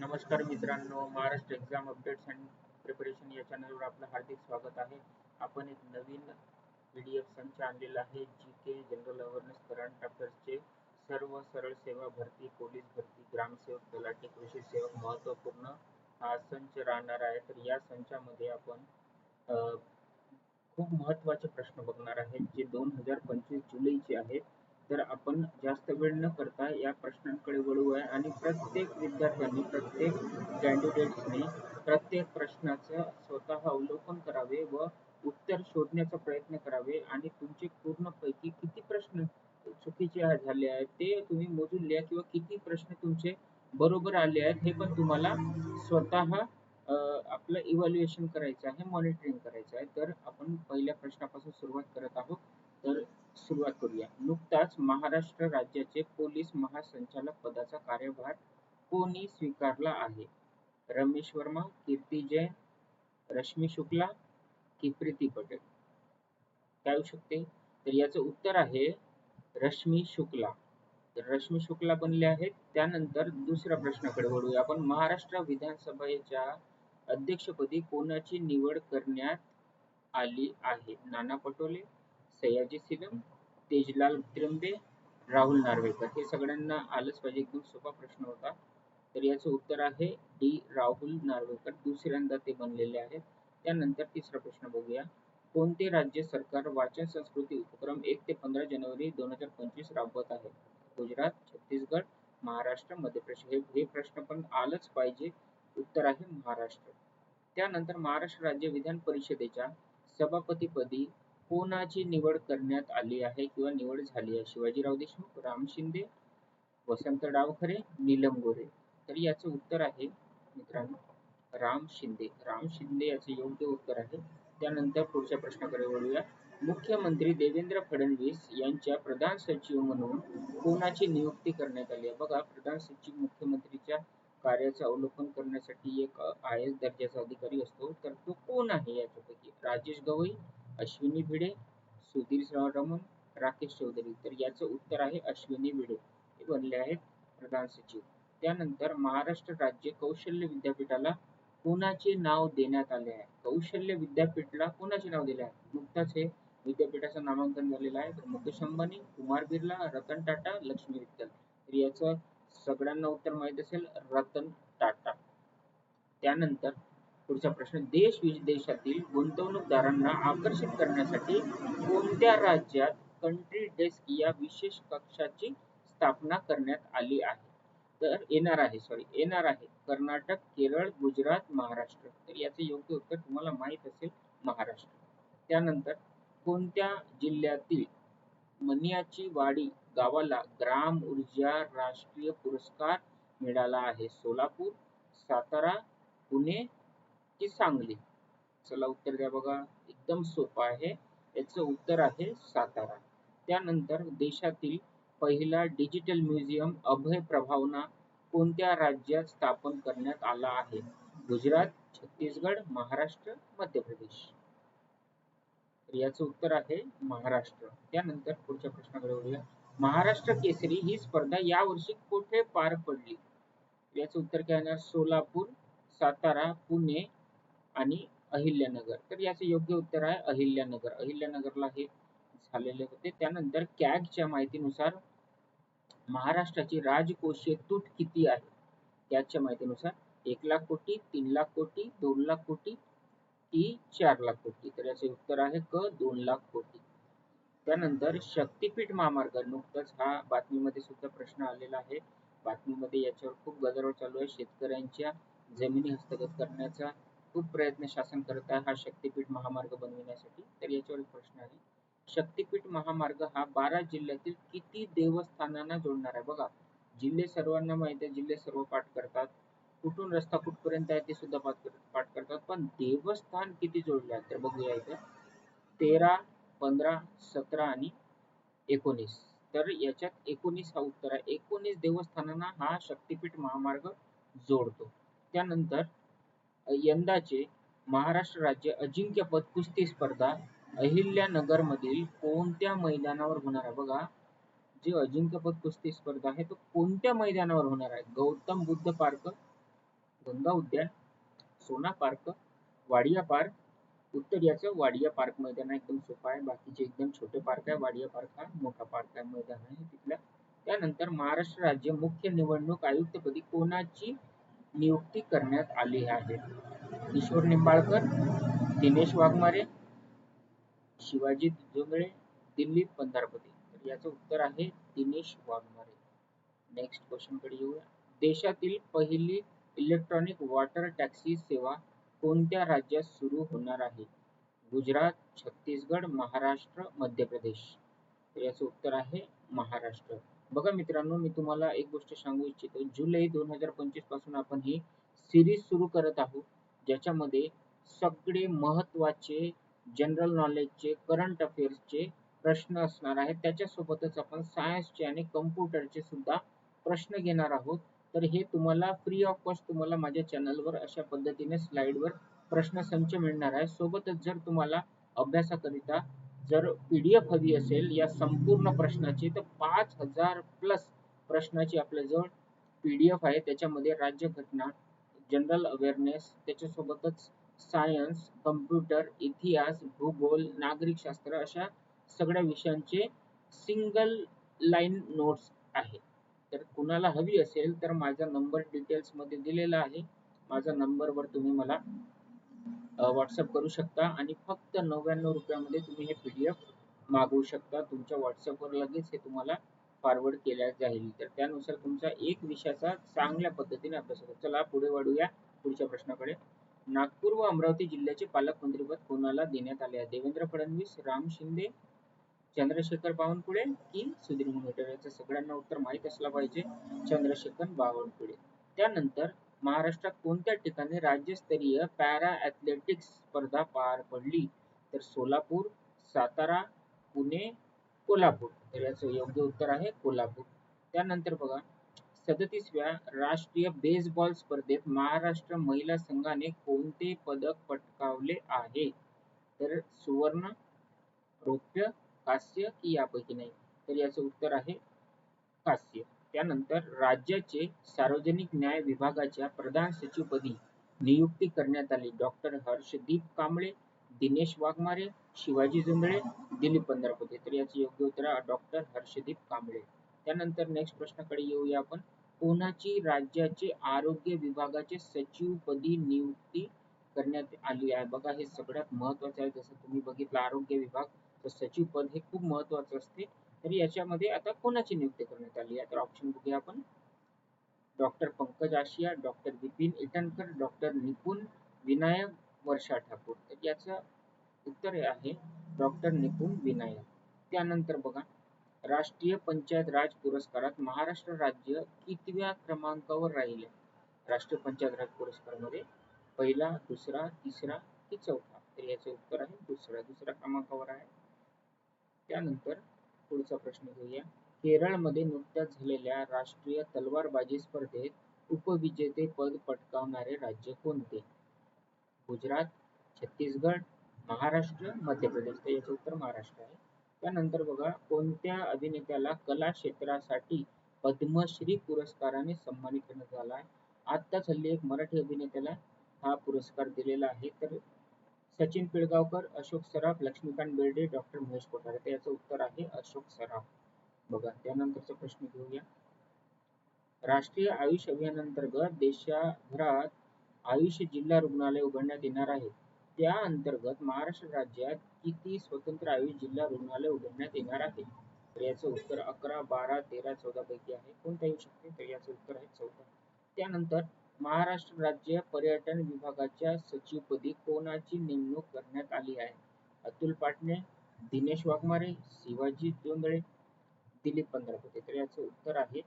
नमस्कार मित्रांनो Maharashtra exam updates and preparation या चॅनलवर आपलं हार्दिक स्वागत आहे. आपण एक नवीन पी डी एफ संच आणलेला आहे G K general awareness current अफेअर्सचे सर्व सरळ सेवा भरती पोलीस भरती ग्रामसेवक तलाठी कृषी सेवक महत्त्वपूर्ण हा संच राहणार आहे. तर या संचामध्ये आपण खूप महत्त्वाचे प्रश्न बघणार आहेत जे दोन हजार पंचवीस जुलैचे आहेत. तर आपण जास्त वेळ न करता या प्रश्नांकडे वळूया आणि प्रत्येक विद्यार्थ्यांनी प्रत्येक कॅन्डिडेट्सनी प्रत्येक प्रश्नाचं स्वतः अवलोकन करावे व उत्तर शोधण्याचा प्रयत्न करावे आणि तुमचे पूर्णपैकी किती प्रश्न चुकीचे झाले आहेत ते तुम्ही मोजून लिहा किंवा किती प्रश्न तुमचे बरोबर आले आहेत हे पण तुम्हाला स्वतः आपलं इव्हॅल्युएशन करायचं आहे मॉनिटरिंग करायचं आहे. तर आपण पहिल्या प्रश्नापासून सुरुवात करत आहोत. तर सुरुवात करूया. नुकताच महाराष्ट्र राज्याचे पोलीस महासंचालक पदाचा कार्यभार कोणी स्वीकारला आहे? रमेश वर्मा कीर्ती जैन रश्मी शुक्ला की प्रीती पटेल? काय होऊ शकते? तर याचं उत्तर आहे रश्मी शुक्ला. तर रश्मी शुक्ला बनले आहेत. त्यानंतर दुसऱ्या प्रश्नाकडे वळूया आपण. महाराष्ट्र विधानसभेच्या अध्यक्षपदी कोणाची निवड करण्यात आली आहे? नाना पटोले सयाजी सिलम तेजलाल त्र्यंबे राहुल नार्वेकर. हे सगळ्यांना आलंच पाहिजे. एकदम सोपा प्रश्न होता. तर याचं उत्तर आहे डी राहुल नार्वेकर. दुसऱ्यांदा ते बनलेले आहेत. त्यानंतर तिसरा प्रश्न बघूया. कोणते राज्य सरकार वाचन संस्कृती उपक्रम एक ते पंधरा जानेवारी दोन हजार पंचवीस राबवत आहे? गुजरात छत्तीसगड महाराष्ट्र मध्य प्रदेश. हे हे प्रश्न पण आलंच पाहिजे. उत्तर आहे महाराष्ट्र. त्यानंतर महाराष्ट्र राज्य विधान परिषदेच्या सभापतीपदी कोणाची निवड करण्यात आली आहे किंवा निवड झाली आहे? शिवाजीराव देशमुख राम शिंदे वसंत डावखरे नीलम गोरे तर याचं उत्तर आहे मित्रांनो राम शिंदे. राम शिंदे याचे योग्य उत्तर आहे. त्यानंतर पुढच्या प्रश्नाकडे वळूया. मुख्यमंत्री देवेंद्र फडणवीस यांच्या प्रधान सचिव म्हणून कोणाची नियुक्ती करण्यात आली आहे? बघा प्रधान सचिव मुख्यमंत्रीच्या कार्याचं अवलोकन करण्यासाठी एक आय एस दर्जाचा अधिकारी असतो. तर तो कोण आहे याच्यापैकी? राजेश गवई अश्विनी भिडे सुधीर रमन राकेश चौधरी. तर याचं उत्तर आहे अश्विनी भिडे. हे बनले आहेत प्रधान सचिव. त्यानंतर महाराष्ट्र राज्य कौशल्य विद्यापीठाला कोणाचे नाव देण्यात आले आहे? कौशल्य विद्यापीठला कोणाचे नाव दिले आहे? नुकताच हे विद्यापीठाचं नामांकन झालेलं आहे. तर मुकेश अंबानी कुमार बिर्ला रतन टाटा लक्ष्मी विठ्ठल. तर याचं सगळ्यांना उत्तर माहीत असेल रतन टाटा. त्यानंतर पुढचा प्रश्न देश विदेशातील गुंतवणूकदारांना आकर्षित करण्यासाठी कोणत्या राज्यात कंट्री डेस्क या विशेष कक्षाची स्थापना करण्यात आली आहे? तर येणार आहे सॉरी येणार आहे कर्नाटक केरळ गुजरात महाराष्ट्र. तर याचे योग्य उत्तर तुम्हाला माहीत असेल महाराष्ट्र. त्यानंतर कोणत्या जिल्ह्यातील मनियाची वाडी गावाला ग्राम ऊर्जा राष्ट्रीय पुरस्कार मिळाला आहे? सोलापूर सातारा पुणे की सांगली. चला उत्तर द्या बघा. एकदम सोपं आहे. याचं उत्तर आहे सातारा. त्यानंतर देशातील पहिला डिजिटल म्युझियम अभय प्रभावना कोणत्या राज्यात स्थापन करण्यात आला आहे? गुजरात छत्तीसगड महाराष्ट्र मध्य प्रदेश याचं उत्तर आहे महाराष्ट्र. त्यानंतर पुढच्या प्रश्नाकडे वळूया. महाराष्ट्र केसरी ही स्पर्धा या वर्षी कुठे पार पडली? याचं उत्तर काय येणार? सोलापूर सातारा पुणे आणि अहिल्यानगर. तर याचे योग्य उत्तर आहे अहिल्यानगर. अहिल्यानगरला हे झालेले होते. त्यानंतर कॅगच्या माहितीनुसार महाराष्ट्राची राजकोषीय तूट किती आहे? कॅगच्या माहितीनुसार एक लाख कोटी तीन लाख कोटी दोन लाख कोटी की चार लाख कोटी. तर याचे उत्तर आहे क दोन लाख कोटी. त्यानंतर शक्तीपीठ महामार्ग नुकताच हा बातमीमध्ये सुद्धा प्रश्न आलेला आहे. बातमीमध्ये याच्यावर खूप गदारोळ चालू आहे. शेतकऱ्यांच्या जमिनी हस्तगत करण्याचा खूप प्रयत्न शासन करत आहे हा शक्तीपीठ महामार्ग बनविण्यासाठी. तर याच्यावर प्रश्न आहे शक्तीपीठ महामार्ग हा बारा जिल्ह्यातील किती देवस्थानांना जोडणार आहे? बघा जिल्हे सर्वांना माहिती आहे जिल्हे सर्व पाठ करतात. कुठून रस्ता कुठपर्यंत आहे ते सुद्धा पाठ करतात. पण देवस्थान किती जोडले आहेत? तर बघूया इथे. तेरा पंधरा सतरा आणि एकोणीस. तर याच्यात एकोणीस हा उत्तर आहे. एकोणीस देवस्थानांना हा शक्तीपीठ महामार्ग जोडतो. त्यानंतर यंदाचे महाराष्ट्र राज्य अजिंक्यपद कुस्ती स्पर्धा अहिल्यानगर मधील कोणत्या मैदानावर होणार आहे? बघा जे अजिंक्यपद कुस्ती स्पर्धा आहे तो कोणत्या मैदानावर होणार आहे? गौतम बुद्ध पार्क गंगा उद्यान सोना पार्क वाडिया पार्क. उत्तर याचं वाडिया पार्क मैदान आहे एकदम सोपा आहे. बाकीचे एकदम छोटे पार्क आहे. वाडिया पार्क हा मोठा पार्क आहे मैदान आहे तिथल्या त्यानंतर महाराष्ट्र राज्य मुख्य निवडणूक आयुक्तपदी कोणाची नियुक्ती करण्यात आली आहे. किशोर निंबाळकर दिनेश वाघमारे शिवाजी जोंगळे दिल्ली पंधारपती. तर याचं उत्तर आहे दिनेश वाघमारे. नेक्स्ट क्वेश्चनकडे येऊया. देशातील पहिली इलेक्ट्रॉनिक वॉटर टॅक्सी सेवा कोणत्या राज्यात सुरू होणार आहे? गुजरात छत्तीसगड महाराष्ट्र मध्य प्रदेश. तर याचं उत्तर आहे महाराष्ट्र. बघा मित्रांनो मी तुम्हाला एक गोष्ट सांगू इच्छितो. जुलै दोन हजार पंचवीसपासून आपण ही सिरीज सुरू करत आहोत ज्याच्यामध्ये सगळे महत्त्वाचे जनरल नॉलेजचे करंट अफेअर्सचे प्रश्न असणार आहेत. त्याच्यासोबतच आपण सायन्सचे आणि कम्प्युटरचे सुद्धा प्रश्न घेणार आहोत. तर हे तुम्हाला फ्री ऑफ कॉस्ट तुम्हाला माझ्या चॅनलवर अशा पद्धतीने स्लाइडवर प्रश्नसंच मिळणार आहे. सोबतच जर तुम्हाला अभ्यासाकरिता जर पीडीएफ हवी असेल या संपूर्ण प्रश्नाची तर पाच हजार प्लस प्रश्नाची आपल्याजवळ पीडीएफ आहे त्याच्यामध्ये राज्यघटना जनरल अवेअरनेस त्याच्यासोबतच सायन्स कम्प्युटर इतिहास भूगोल नागरिक शास्त्र अशा सगळ्या विषयांचे सिंगल लाईन नोट्स आहे. तर कुणाला हवी असेल तर माझा नंबर डिटेल्समध्ये दिलेला आहे. माझा नंबरवर तुम्ही मला व्हॉट्सअप करू शकता आणि फक्त नव्याण्णव रुपयामध्ये तुम्ही हे पीडीएफ मागवू शकता. तुमच्या व्हॉट्सअपवर लगेच हे तुम्हाला फॉरवर्ड केल्या जाईल. तर त्यानुसार तुमचा एक विषयाचा चांगल्या पद्धतीने अभ्यास होतो. चला पुढे वाढूया पुढच्या प्रश्नाकडे. नागपूर व अमरावती जिल्ह्याचे पालकमंत्रीपद कोणाला देण्यात आले आहे? देवेंद्र फडणवीस राम शिंदे चंद्रशेखर बावनकुळे की सुधीर मुनगंटीवार याचं सगळ्यांना उत्तर माहीत असलं पाहिजे? चंद्रशेखर बावनकुळे. त्यानंतर महाराष्ट्रात कोणत्या ठिकाणी राज्यस्तरीय पॅरा ॲथलेटिक्स स्पर्धा पार पडली? तर सोलापूर सातारा पुणे कोल्हापूर. तर याचं योग्य उत्तर आहे कोल्हापूर. त्यानंतर बघा सदतीसव्या राष्ट्रीय बेसबॉल स्पर्धेत महाराष्ट्र महिला संघाने कोणते पदक पटकावले आहे? तर सुवर्ण रौप्य कास्य की यापैकी नाही. तर याचं उत्तर आहे कास्य. त्यानंतर राज्याचे सार्वजनिक न्याय विभागाच्या प्रधान सचिवपदी नियुक्ती करण्यात आली. डॉक्टर हर्षदीप कांबळे दिनेश वाघमारे शिवाजी जुंबळे दिलीप पंधरापुते. तर याचे योग्य उत्तर डॉक्टर हर्षदीप कांबळे. त्यानंतर नेक्स्ट प्रश्नाकडे येऊया आपण. कोणाची राज्याचे आरोग्य विभागाचे सचिवपदी नियुक्ती करण्यात आली आहे? बघा हे सगळ्यात महत्वाचं आहे. जसं तुम्ही बघितलं आरोग्य विभाग तर सचिव पद हे खूप महत्वाचं असते. तर याच्यामध्ये आता कोणाची नियुक्ती करण्यात आली? आहे तर ऑप्शन बघूया आपण. Doctor Pankaj Ashiya doctor Vipin Itankar doctor Nipun Vinayak Varsha Thakur. तर याचं उत्तर आहे डॉक्टर निपुण विनायक. त्यानंतर बघा राष्ट्रीय पंचायत राज पुरस्कारात महाराष्ट्र राज्य कितव्या क्रमांकावर राहिले? राष्ट्रीय पंचायत राज पुरस्कारामध्ये पहिला दुसरा तिसरा की चौथा. तर याचे उत्तर आहे दुसरा दुसऱ्या क्रमांकावर आहे. त्यानंतर पुढचा प्रश्न घेऊया. केरळमध्ये नुकत्याच झालेल्या राष्ट्रीय तलवारबाजी स्पर्धेत उपविजेते पद पटकावणारे राज्य कोणते? गुजरात छत्तीसगड महाराष्ट्र मध्य प्रदेश तर याचे उत्तर महाराष्ट्र आहे. त्यानंतर बघा कोणत्या अभिनेत्याला कला क्षेत्रासाठी पद्मश्री पुरस्काराने सन्मानित करण्यात आला आहे? आत्ताच हल्ली एक मराठी अभिनेत्याला हा पुरस्कार दिलेला आहे. तर सचिन पिळगावकर अशोक सराफ लक्ष्मीकांत बेर्डे डॉक्टर महेश कोठारे. तर याचं उत्तर आहे अशोक सराफ. बघा त्यानंतरचा प्रश्न घेऊया. राष्ट्रीय आयुष अभियानांतर्गत देशभरात आयुष जिल्हा रुग्णालय उघडण्यात येणार आहे. त्या अंतर्गत महाराष्ट्र राज्यात किती स्वतंत्र आयुष जिल्हा रुग्णालय उघडण्यात येणार आहे? तर याचं उत्तर अकरा बारा तेरा चौदा पैकी आहे. कोणता येऊ शकते? तर याचं उत्तर आहे चौदा. त्यानंतर महाराष्ट्र राज्य पर्यटन विभागाच्या सचिवपदी कोणाची नेमणूक करण्यात आली आहे? अतुल पाटणे दिनेश वाघमारे शिवाजी जोंधळे दिलीप पंधरापते. तर याचं उत्तर आहे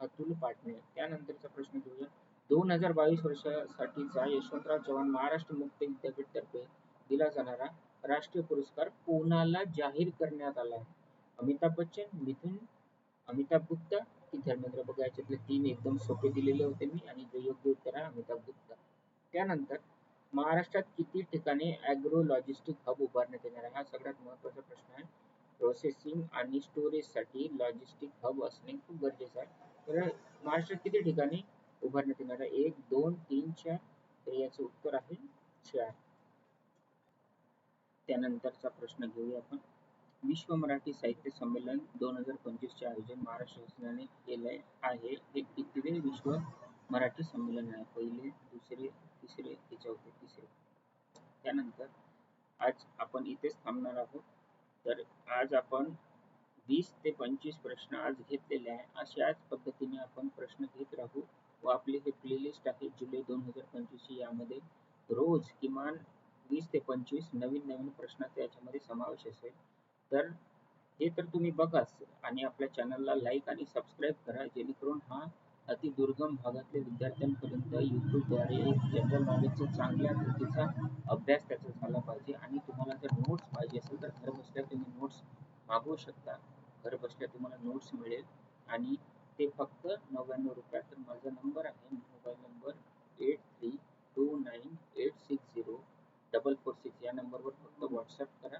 अतुल पाटणे. त्यानंतरचा प्रश्न घेऊया. दोन हजार बावीस वर्षासाठीचा यशवंतराव चव्हाण महाराष्ट्र मुक्त विद्यापीठ तर्फे दिला जाणारा राष्ट्रीय पुरस्कार कोणाला जाहीर करण्यात आला आहे? अमिताभ बच्चन मिथुन अमिताभ गुप्ता की धर्मेंद्र बघा याच्यातले तीन एकदम सोपे दिलेले होते मी आणि जे योग्य उत्तर आहे अमिताभ गुप्ता. त्यानंतर महाराष्ट्रात किती ठिकाणी अॅग्रो लॉजिस्टिक हब उभारण्यात येणार आहे? हा सगळ्यात महत्त्वाचा प्रश्न आहे. प्रोसेसिंग आणि स्टोरेजसाठी लॉजिस्टिक हब असणे खूप गरजेचं आहे. तर महाराष्ट्रात किती ठिकाणी उभारण्यात येणार आहे? एक दोन तीन चार. तर याचं उत्तर आहे चार. त्यानंतरचा प्रश्न घेऊया आपण. विश्व मराठी साहित्य संमेलन दोन हजार पंचवीसचे आयोजन महाराष्ट्र शासनाने केले आहे. हे कितवे विश्व मराठी संमेलन आहे. पहिले दुसरे तिसरे ते चौथे तिसरे. त्यानंतर आज आपण इथेच थांबणार आहोत. तर आज आपण वीस ते पंचवीस प्रश्न आज घेतलेले आहे. अशाच पद्धतीने आपण प्रश्न घेत राहू व आपली हे प्लेलिस्ट आहे जुलै दोन हजार पंचवीस यामध्ये रोज किमान वीस ते पंचवीस नवीन नवीन प्रश्नाचा याच्यामध्ये समावेश असेल. तर हे तर तुम्ही बघाच. आणि आपल्या चॅनलला लाईक आणि सबस्क्राईब करा जेणेकरून हा अति दुर्गम भागातल्या विद्यार्थ्यांपर्यंत यूट्यूबद्वारे एक जनरल नॉलेजचा चांगल्या कृतीचा अभ्यास त्याचा झाला पाहिजे. आणि तुम्हाला जर नोट्स पाहिजे असेल तर घर बसल्या तुम्ही नोट्स मागवू शकता. घर बसल्या तुम्हाला नोट्स मिळेल. आणि ते फक्त नव्याण्णव रुपयात. तर माझा नंबर आहे mobile number eight three two nine eight six zero double four six या नंबरवर फक्त व्हॉट्सअप करा.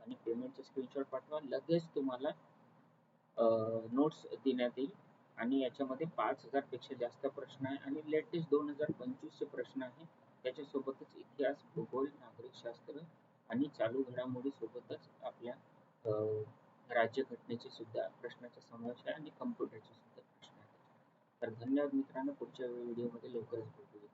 आणि पेमेंटचे स्क्रीनशॉट पाठवा. लगेच तुम्हाला नोट्स देण्यात येईल. आणि याच्यामध्ये पाच हजारपेक्षा जास्त प्रश्न आहे आणि लेटेस्ट दोन हजार पंचवीसचे प्रश्न आहे. त्याच्यासोबतच इतिहास भूगोल नागरिकशास्त्र आणि चालू घडामोडी सोबतच आपल्या राज्यघटनेचे सुद्धा प्रश्नाचा समावेश आहे आणि कम्प्युटरचे सुद्धा प्रश्न आहे तर धन्यवाद मित्रांनो. पुढच्या व्हिडिओमध्ये लवकरच भेटूया.